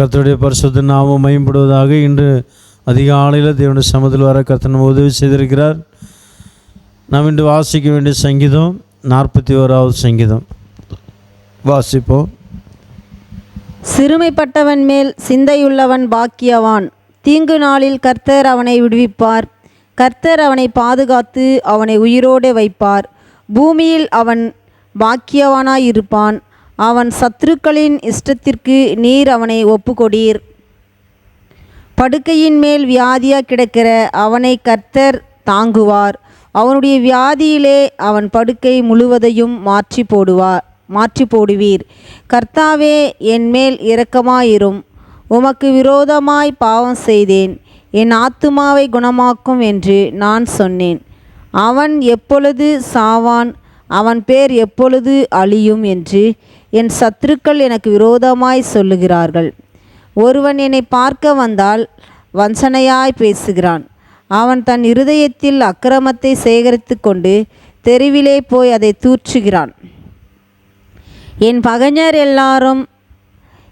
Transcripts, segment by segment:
கர்த்தருடைய பரிசுத்த நாமம் மயம்படுவதாக இன்று அதிகாலையில் தேவனுடைய சமத்தில் வர கர்த்தன் உதவி செய்திருக்கிறார். நாம் இன்று வாசிக்க வேண்டிய சங்கீதம் நாற்பத்தி ஓராவது சங்கீதம். வாசிப்போம். சிறுமைப்பட்டவன் மேல் சிந்தையுள்ளவன் பாக்கியவான். தீங்கு நாளில் கர்த்தர் அவனை விடுவிப்பார். கர்த்தர் அவனை பாதுகாத்து அவனை உயிரோடு வைப்பார். பூமியில் அவன் பாக்கியவானாயிருப்பான் அவன் சத்துருக்களின் இஷ்டத்திற்கு நீர் அவனை ஒப்புக்கொடீர். படுக்கையின் மேல் வியாதியாக கிடக்கிற அவனை கர்த்தர் தாங்குவார். அவனுடைய வியாதியிலே அவன் படுக்கை முழுவதையும் மாற்றி போடுவார் மாற்றி போடுவீர். கர்த்தாவே என்மேல் இரக்கமாயிரும். உமக்கு விரோதமாய் பாவம் செய்தேன். என் ஆத்துமாவை குணமாக்கும் என்று நான் சொன்னேன். அவன் எப்பொழுது சாவான்? அவன் பேர் எப்பொழுது அழியும் என்று என் சத்துருக்கள் எனக்கு விரோதமாய் சொல்லுகிறார்கள். ஒருவன் என்னை பார்க்க வந்தால் வஞ்சனையாய் பேசுகிறான். அவன் தன் இருதயத்தில் அக்கிரமத்தை சேகரித்து கொண்டு தெருவிலே போய் அதை தூற்றுகிறான். என் பகைஞர் எல்லாரும்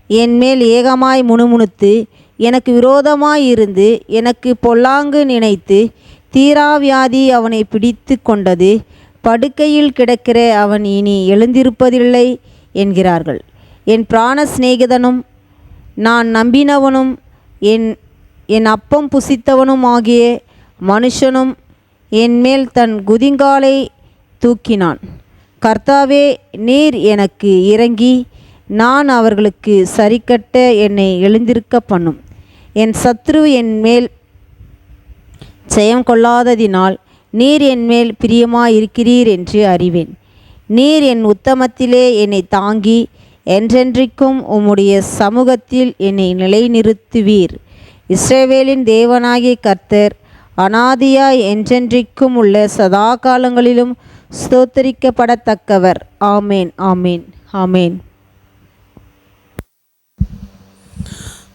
என் மேல் ஏகமாய் முணுமுணுத்து எனக்கு விரோதமாய் இருந்து எனக்கு பொல்லாங்கு நினைத்து தீராவியாதி அவனை பிடித்து கொண்டது படுக்கையில் கிடக்கிற அவன் இனி எழுந்திருப்பதில்லை என்கிறார்கள். என் பிராண சிநேகிதனும் நான் நம்பினவனும் என் என் அப்பம் புசித்தவனும் ஆகிய மனுஷனும் என்மேல் தன் குதிங்காலை தூக்கினான். கர்த்தாவே நீர் எனக்கு இறங்கி நான் அவர்களுக்கு சரிக்கட்ட என்னை எழுந்திருக்க பண்ணும். என் சத்ரு என் மேல் ஜெயம் கொள்ளாததினால் நீர் என்மேல் பிரியமாயிருக்கிறீர் என்று அறிவேன். நீர் என் உத்தமத்திலே என்னை தாங்கி என்றென்றைக்கும் உம்முடைய சமூகத்தில் என்னை நிலைநிறுத்துவீர். இஸ்ரேவேலின் தேவனாகிய கர்த்தர் அனாதியாய் என்றென்றைக்கும் உள்ள சதா காலங்களிலும் ஸ்தோத்தரிக்கப்படத்தக்கவர். ஆமேன் ஆமேன் ஆமேன்.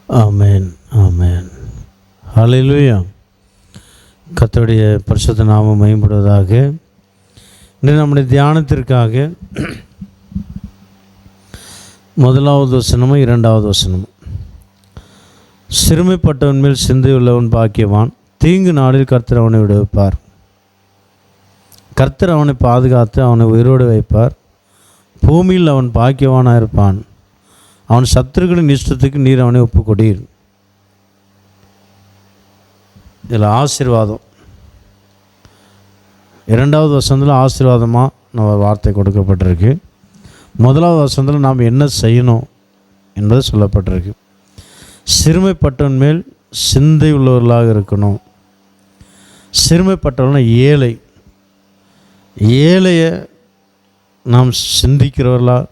ஆமேன் ஆமேன். ஹalleluya. கர்த்தருடைய பரிசுத்த நாமம் மேம்படுவதாக இன்று நம்முடைய தியானத்திற்காக முதலாவது வசனமும் இரண்டாவது வசனமும். சிறுமைப்பட்டவன் மேல் சிந்தையுள்ளவன் பாக்கியவான். தீங்கு நாளில் கர்த்தர் அவனை விடுவிப்பார். கர்த்தர் அவனை பாதுகாத்து அவனை உயிரோடு வைப்பார். பூமியில் அவன் பாக்கியவானாக இருப்பான். அவன் சத்துருக்களின் இஷ்டத்துக்கு நீர் அவனை ஒப்புக்கொடீர் இதில் ஆசீர்வாதம். இரண்டாவது வசனத்தில் ஆசீர்வாதமாக நம்ம வார்த்தை கொடுக்கப்பட்டிருக்கு. முதலாவது வசனத்தில் நாம் என்ன செய்யணும் என்பது சொல்லப்பட்டிருக்கு. சிறுமைப்பட்டவன் மேல் சிந்தை உள்ளவர்களாக இருக்கணும். சிறுமைப்பட்டவனா ஏழை. ஏழையை நாம் சிந்திக்கிறவர்களா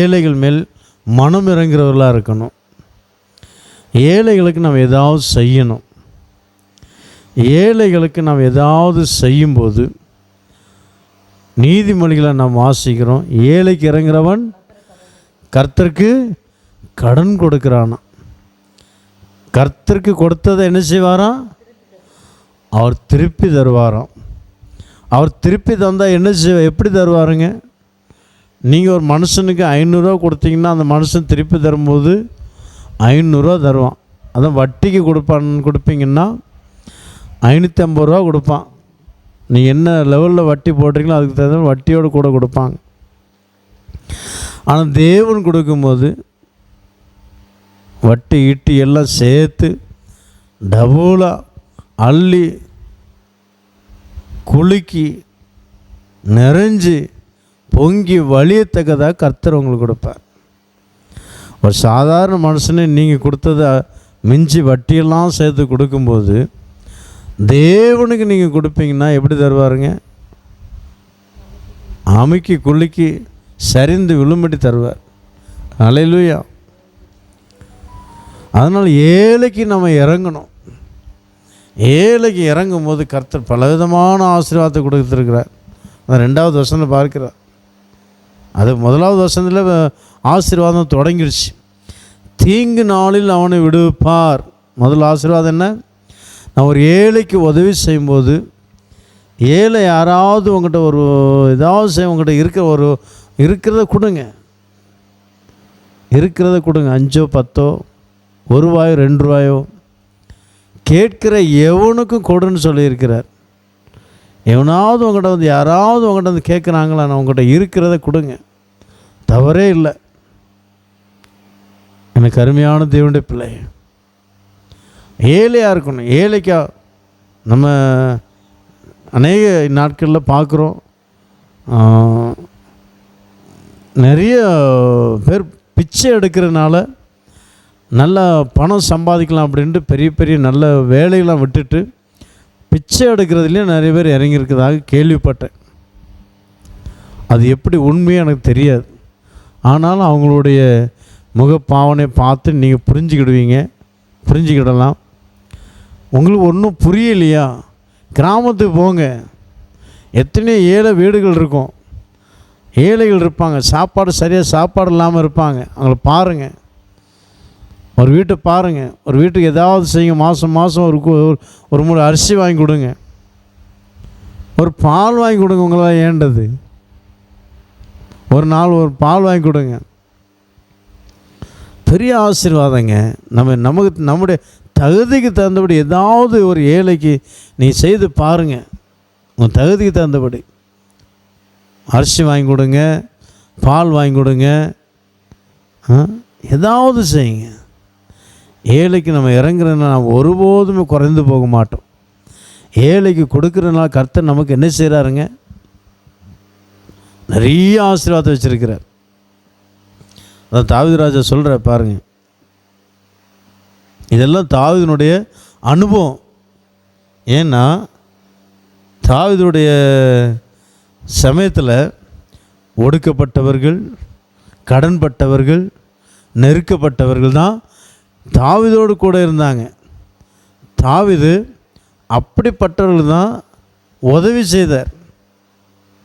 ஏழைகள் மேல் மனம் இறங்குறவர்களாக இருக்கணும். ஏழைகளுக்கு நாம் ஏதாவது செய்யணும். ஏழைகளுக்கு நாம் ஏதாவது செய்யும்போது நீதிமொழிகளை நாம் வாசிக்கிறோம். ஏழைக்கு இறங்குறவன் கர்த்தருக்கு கடன் கொடுக்குறானா? கர்த்தருக்கு கொடுத்ததை என்ன செய்வாராம் அவர் திருப்பி தருவாராம். அவர் திருப்பி தந்தால் என்ன செய்வ? எப்படி தருவாருங்க? நீங்கள் ஒரு மனுஷனுக்கு ஐநூறுரூவா கொடுத்தீங்கன்னா அந்த மனுஷன் திருப்பி தரும்போது ஐநூறுரூவா தருவான். அதான் வட்டிக்கு கொடுப்பான் கொடுப்பீங்கன்னா ஐநூற்றி ஐம்பது ரூபா கொடுப்பான். நீ என்ன லெவலில் வட்டி போடுறீங்களோ அதுக்கு தகுந்த வட்டியோடு கூட கொடுப்பாங்க. ஆனால் தேவன் கொடுக்கும்போது வட்டி ஈட்டி எல்லாம் சேர்த்து டபுளாக அள்ளி குலுக்கி நிறைஞ்சு பொங்கி வழியத்தக்கதாக கர்த்தர் உங்களுக்கு கொடுப்பார். ஒரு சாதாரண மனுஷனே நீங்கள் கொடுத்ததை மிஞ்சி வட்டியெல்லாம் சேர்த்து கொடுக்கும்போது தேவனுக்கு நீங்கள் கொடுப்பீங்கன்னா எப்படி தருவாருங்க? அமைக்கு குலுக்கி சரிந்து விழும்படி தருவார். அலையிலுயா அதனால் ஏழைக்கு நம்ம இறங்கணும். ஏழைக்கு இறங்கும் போது கர்த்தர் பலவிதமான ஆசீர்வாதத்தை கொடுத்துருக்கிறார். அந்த ரெண்டாவது வருஷத்தில் பார்க்கிறார். அது முதலாவது வருஷத்தில் ஆசீர்வாதம் தொடங்கிடுச்சு தீங்கு நாளில் அவனை விடுவிப்பார். முதல் ஆசீர்வாதம் என்ன? நான் ஒரு ஏழைக்கு உதவி செய்யும்போது ஏழை யாராவது உங்கள்கிட்ட ஒரு ஏதாவது செய்ய உங்கள்கிட்ட இருக்கிற ஒரு இருக்கிறத கொடுங்க. இருக்கிறத கொடுங்க. அஞ்சோ பத்தோ ஒரு ரூபாயோ ரெண்டு ரூபாயோ கேட்கிற எவனுக்கும் கொடுன்னு சொல்லியிருக்கிறார். எவனாவது உங்கள்கிட்ட வந்து யாராவது உங்கள்கிட்ட வந்து கேட்குறாங்களா நான் உங்கள்கிட்ட இருக்கிறத கொடுங்க. தவறே இல்லை. எனக்கு அருமையான தேவனுடைய பிள்ளை ஏழையாக இருக்கணும். ஏழைக்கா நம்ம அநேக நாட்களில் பார்க்குறோம் நிறைய பேர் பிச்சை எடுக்கிறதுனால நல்லா பணம் சம்பாதிக்கலாம் அப்படின்ட்டு பெரிய பெரிய நல்ல வேலையெல்லாம் விட்டுட்டு பிச்சை எடுக்கிறதுலேயும் நிறைய பேர் இறங்கியிருக்கிறதாக கேள்விப்பட்டேன். அது எப்படி உண்மையாக எனக்கு தெரியாது. ஆனாலும் அவங்களுடைய முகப்பாவனை பார்த்து நீங்கள் புரிஞ்சுக்கிடுவீங்க. புரிஞ்சுக்கிடலாம். உங்களுக்கு ஒன்றும் புரியலையா? கிராமத்துக்கு போங்க. எத்தனையோ ஏழை வீடுகள் இருக்கும். ஏழைகள் இருப்பாங்க. சாப்பாடு சரியாக சாப்பாடு இல்லாமல் இருப்பாங்க. அவங்கள பாருங்கள் ஒரு வீட்டை பாருங்கள் ஒரு வீட்டுக்கு ஏதாவது செய்யுங்க. மாதம் மாதம் ஒரு ஒரு- ஒரு மூணு அரிசி வாங்கி கொடுங்க. ஒரு பால் வாங்கி கொடுங்க உங்களால். ஏண்டது? ஒரு நாள் ஒரு பால் வாங்கி கொடுங்க. பெரிய ஆசீர்வாதங்க. நம்ம நமக்கு நம்முடைய தகுதிக்கு தகுந்தபடி ஏதாவது ஒரு ஏழைக்கு நீ செய்து பாருங்கள் உன் தகுதிக்கு தகுந்தபடி. அரிசி வாங்கி கொடுங்க பால் வாங்கி கொடுங்க ஏதாவது செய்யுங்க. ஏழைக்கு நம்ம இறங்குறதுனால நாம் ஒருபோதுமே குறைந்து போக மாட்டோம். ஏழைக்கு கொடுக்குறதுனால கர்த்தர் நமக்கு என்ன செய்கிறாருங்க நிறைய ஆசீர்வாதம் வச்சுருக்கிறார். அதான் தாவிதராஜா சொல்கிற பாருங்கள் இதெல்லாம் தாவிதனுடைய அனுபவம். ஏன்னா தாவிதனுடைய சமயத்தில் ஒடுக்கப்பட்டவர்கள் கடன்பட்டவர்கள் நெருக்கப்பட்டவர்கள் தான் தாவிதோடு கூட இருந்தாங்க. தாவிது அப்படிப்பட்டவர்கள் தான் உதவி செய்தார்.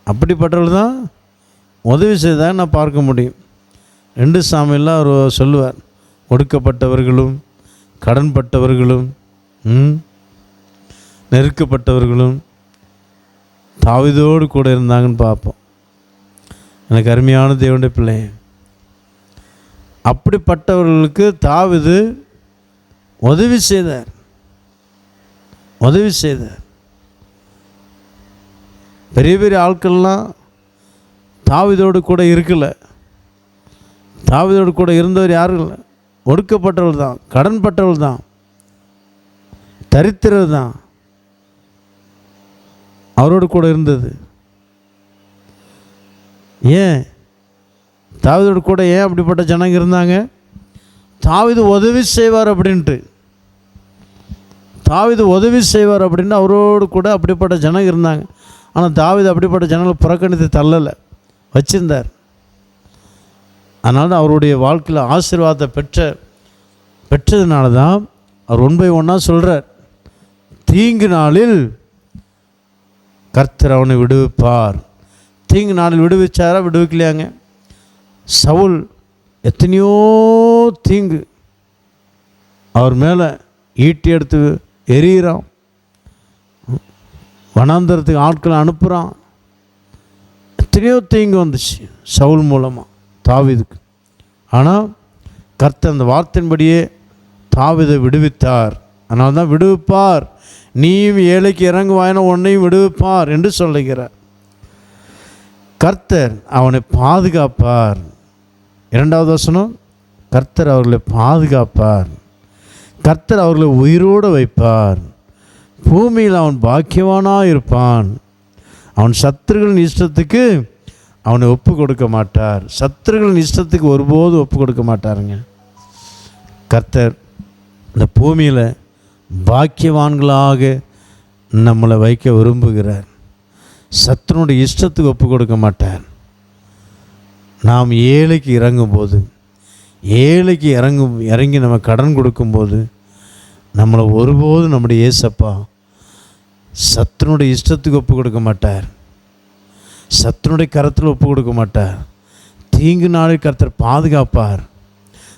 அப்படிப்பட்டவர்கள் தான் உதவி செய்தார் நான் பார்க்க முடியும். ரெண்டு சாமியெல்லாம் அவர் சொல்லுவார். ஒடுக்கப்பட்டவர்களும் கடன்பட்டவர்களும் ம், நெருக்கப்பட்டவர்களும் தாவிதோடு கூட இருந்தாங்கன்னு பார்ப்போம். எனக்கு அருமையான தேவனுடைய பிள்ளை அப்படிப்பட்டவர்களுக்கு தாவிது உதவி செய்தார். உதவி செய்தார். பெரிய பெரிய ஆட்கள்லாம் தாவிதோடு கூட இருக்கலை. தாவிதோடு கூட இருந்தவர் யாரும் இல்லை. ஒடுக்கப்பட்டவள் தான் கடன்பட்டவள் தான் தரித்திரர் தான். அவரோடு கூட இருந்தது. ஏன்? தாவிதோடு கூட ஏன் அப்படிப்பட்ட ஜனங்க இருந்தாங்க? தாவிது உதவி செய்வார் அப்படின்ட்டு. தாவிது உதவி செய்வார் அப்படின்னு அவரோடு கூட அப்படிப்பட்ட ஜனங்க இருந்தாங்க. ஆனால் தாவிது அப்படிப்பட்ட ஜனங்களை புறக்கணித்து தள்ளலை. வச்சிருந்தார். அதனால தான் அவருடைய வாழ்க்கையில் ஆசீர்வாதத்தை பெற்ற பெற்றதுனால தான் அவர் ஒன் பை ஒன்னாக சொல்கிறார் தீங்கு நாளில் கர்த்தர் அவனை விடுவிப்பார். தீங்கு நாளில் விடுவிச்சாரா விடுவிக்கலையாங்க? சவுல் எத்தனையோ தீங்கு அவர் மேலே ஈட்டி எடுத்து எரியிறான் வனாந்தரத்துக்கு ஆட்களை அனுப்புகிறான் எத்தனையோ தீங்கு வந்துச்சு சவுல் மூலமாக தாவிதுக்கு. ஆனால் கர்த்தர் அந்த வார்த்தையின்படியே தாவிதை விடுவித்தார். அதனால தான் விடுவிப்பார். நீயும் ஏழைக்கு இறங்குவாயின உன்னையும் விடுவிப்பார் என்று சொல்லுகிறார். கர்த்தர் அவனை பாதுகாப்பார். இரண்டாவது வசனம் கர்த்தர் அவர்களை பாதுகாப்பார். கர்த்தர் அவர்களை உயிரோடு வைப்பார். பூமியில் அவன் பாக்கியவானாக இருப்பான் அவன் சத்துருகளின் இஷ்டத்துக்கு அவனை ஒப்பு கொடுக்க மாட்டார். சத்துருகளின் இஷ்டத்துக்கு ஒருபோதும் ஒப்பு கொடுக்க மாட்டாருங்க. கர்த்தர் இந்த பூமியில் பாக்கியவான்களாக நம்மளை வைக்க விரும்புகிறார். சத்துனுடைய இஷ்டத்துக்கு ஒப்பு கொடுக்க மாட்டார். நாம் ஏழைக்கு இறங்கும்போது ஏழைக்கு இறங்கும் இறங்கி நம்ம கடன் கொடுக்கும்போது நம்மளை ஒருபோதும் நம்முடைய ஏசப்பா சத்துனுடைய இஷ்டத்துக்கு ஒப்பு கொடுக்க மாட்டார். சத்துனுடைய கரத்தில் ஒப்பு கொடுக்க மாட்டார். தீங்கு நாளில் கருத்தர் பாதுகாப்பார்.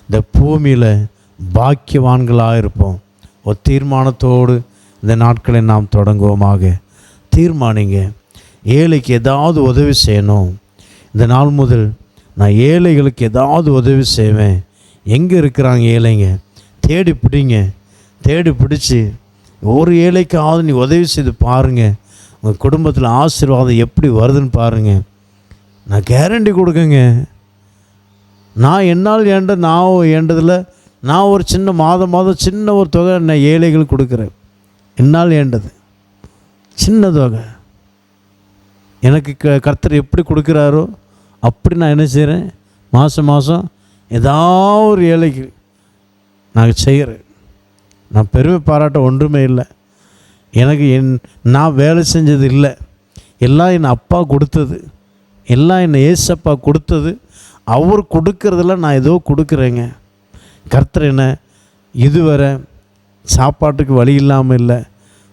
இந்த பூமியில் பாக்கியவான்களாக இருப்போம். ஒரு தீர்மானத்தோடு இந்த நாட்களை நாம் தொடங்குவோமாக. தீர்மானிங்க. ஏழைக்கு ஏதாவது உதவி செய்யணும். இந்த நாள் முதல் நான் ஏழைகளுக்கு ஏதாவது உதவி செய்வேன். எங்கே இருக்கிறாங்க ஏழைங்க? தேடி பிடிங்க. தேடி பிடிச்சி ஒரு ஏழைக்காவது நீ உதவி செய்து பாருங்கள் உங்கள் குடும்பத்தில் ஆசீர்வாதம் எப்படி வருதுன்னு பாருங்கள் நான் கேரண்டி கொடுக்குங்க. நான் என்னால் ஏண்ட நான் ஏண்டதில் நான் ஒரு சின்ன மாதம் மாதம் சின்ன ஒரு தொகை நான் ஏழைகள் கொடுக்குறேன். என்னால் ஏண்டது? சின்ன தொகை. எனக்கு க கர்த்தர் எப்படி கொடுக்குறாரோ அப்படி நான் என்ன செய்கிறேன் மாதம் மாதம் ஏதாவது ஒரு ஏழைக்கு நான் செய்கிறேன் நான் பெருமை பாராட்ட ஒன்றுமே இல்லை. எனக்கு என் நான் வேலை செஞ்சது இல்லை எல்லாம் என் அப்பா கொடுத்தது. எல்லாம் என்னை ஏசப்பா கொடுத்தது. அவர் கொடுக்கறதுல நான் ஏதோ கொடுக்குறேங்க. கர்த்தர் என்ன இதுவரை சாப்பாட்டுக்கு வழி இல்லாமல் இல்லை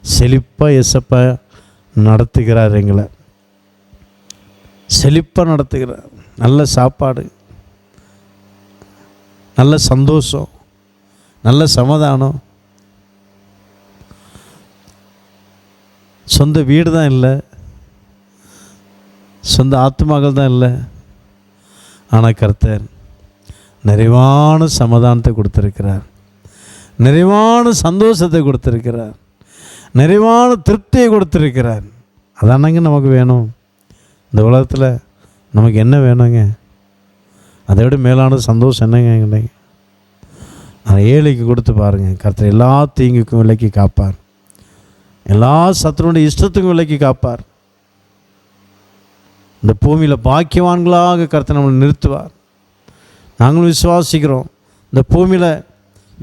செழிப்பாக எசப்பா நடத்துகிறார் எங்களை. செழிப்பாக நடத்துகிறார். நல்ல சாப்பாடு நல்ல சந்தோஷம் நல்ல சமாதானம் சொந்த வீடு தான் இல்லை. சொந்த ஆத்மாக்கள் தான் இல்லை. ஆனால் கர்த்தர் நிறைவான சமாதானத்தை கொடுத்துருக்கிறார். நிறைவான சந்தோஷத்தை கொடுத்துருக்கிறார். நிறைவான திருப்தியை கொடுத்துருக்கிறார். அதானங்க நமக்கு வேணும்? இந்த உலகத்தில் நமக்கு என்ன வேணுங்க? அதை விட மேலான சந்தோஷம் என்னங்க இல்லைங்க ஏழைக்கு கொடுத்து பாருங்கள் கருத்து எல்லா தீங்குக்கும் விலைக்கு காப்பார். எல்லா சத்துருடைய இஷ்டத்துக்கும் விலைக்கு காப்பார். இந்த பூமியில் பாக்கியவான்களாக கருத்தை நம்மளை நிறுத்துவார். நாங்களும் விசுவாசிக்கிறோம். இந்த பூமியில்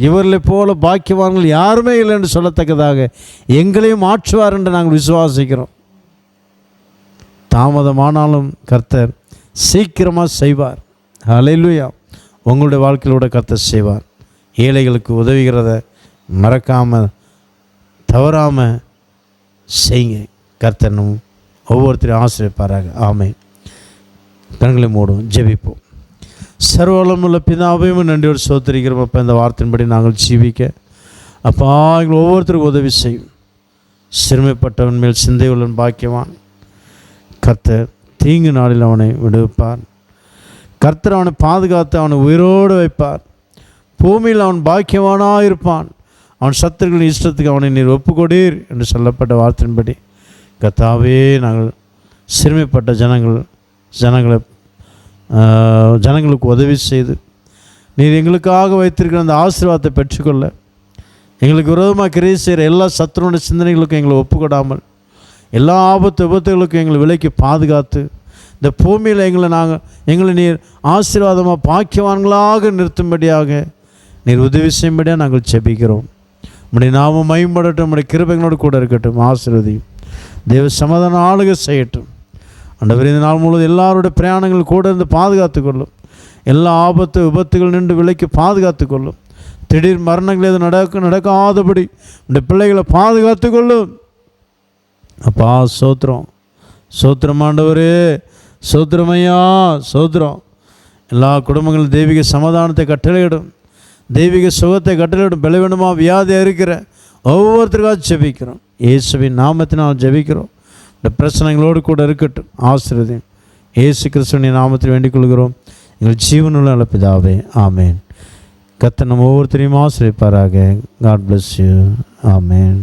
இவர்களை போல பாக்கியவான்கள் யாருமே இல்லை என்று சொல்லத்தக்கதாக எங்களையும் மாற்றுவார் என்று நாங்கள் விசுவாசிக்கிறோம். தாமதமானாலும் கர்த்தர் சீக்கிரமாக செய்வார். அலையிலுயா உங்களுடைய வாழ்க்கையிலோட கர்த்தர் செய்வார். ஏழைகளுக்கு உதவுகிறத மறக்காமல் தவறாமல் செய்யுங்க. கர்த்தனும் ஒவ்வொருத்தரையும் ஆசிரியப்பாராங்க ஆமை கண்களை மூடும் ஜெபிப்போம். சர்வலமுள்ள பிதாவையும் நன்றியோடு சோத்தரிக்கிறோம். அப்போ இந்த வார்த்தையின்படி நாங்கள் ஜீவிக்க. அப்பா எங்கள் ஒவ்வொருத்தருக்கும் உதவி செய்யும். சிறுமைப்பட்டவன் மேல் சிந்தையுள்ளன் பாக்கியவான். கர்த்தர் தீங்கு நாளில் அவனை விடுவிப்பார். கர்த்தர் அவனை பாதுகாத்து அவனை உயிரோடு வைப்பார். பூமியில் அவன் பாக்கியவானாக இருப்பான் அவன் சத்துருக்களின் இஷ்டத்துக்கு அவனை நீர் ஒப்புக்கொடீர் என்று சொல்லப்பட்ட வார்த்தையின்படி கத்தாவே நாங்கள் சிறுமைப்பட்ட ஜனங்கள் ஜனங்களை ஜனங்களுக்கு உதவி செய்து நீர் எங்களுக்காக வைத்திருக்கிற அந்த ஆசீர்வாதத்தை பெற்றுக்கொள்ள எங்களுக்கு விரோதமாக கிரியை செய்கிற எல்லா சத்துருடைய சிந்தனைகளுக்கும் எங்களை ஒப்புக்கொடாமல் எல்லா ஆபத்து விபத்துகளுக்கும் எங்களை விலைக்கு பாதுகாத்து இந்த பூமியில் எங்களை நாங்கள் எங்களை நீர் ஆசீர்வாதமாக பாக்கியவான்களாக நிறுத்தும்படியாக நீர் உதவி செய்யும்படியாக நாங்கள் செபிக்கிறோம் நம்முடைய நாமம் மயம்படட்டும் நம்முடைய கிருபைகளோடு கூட இருக்கட்டும். ஆசீர்வதியும். தேவ சமாதான ஆளுக செய்யட்டும். அண்டவர் இந்த நாள் முழுவதும் எல்லாருடைய பிரயாணங்கள் கூட இருந்து பாதுகாத்து கொள்ளும். எல்லா ஆபத்து விபத்துகள் நின்று விலைக்கு பாதுகாத்து கொள்ளும். திடீர் மரணங்கள் எதுவும் நடக்க நடக்காதபடி இந்த பிள்ளைகளை பாதுகாத்து கொள்ளும். அப்பா சோத்திரம். சோத்திரம் ஆண்டவரே. சோத்திரமையா சோத்திரம். எல்லா குடும்பங்களும் தெய்வீக சமாதானத்தை கட்டளையிடும். தெய்வீக சுகத்தை கட்டளையிடும் பலவீனமா வியாதியாக இருக்கிற ஒவ்வொருத்தருக்காக ஜெபிக்கிறோம். இயேசுவின் நாமத்தினால் ஜெபிக்கிறோம். இந்த பிரச்சனைகளோடு கூட இருக்கட்டும். ஆசிரியதையும் இயேசு கிறிஸ்துவின் நாமத்தில் வேண்டிக் கொள்கிறோம். எங்கள் ஜீவனுள்ள அழைப்பிதாவே ஆமேன். கத்த நம்ம ஒவ்வொருத்தரையும் ஆசிரியப்பாராக காட் பிளஸ் யூ ஆமேன்.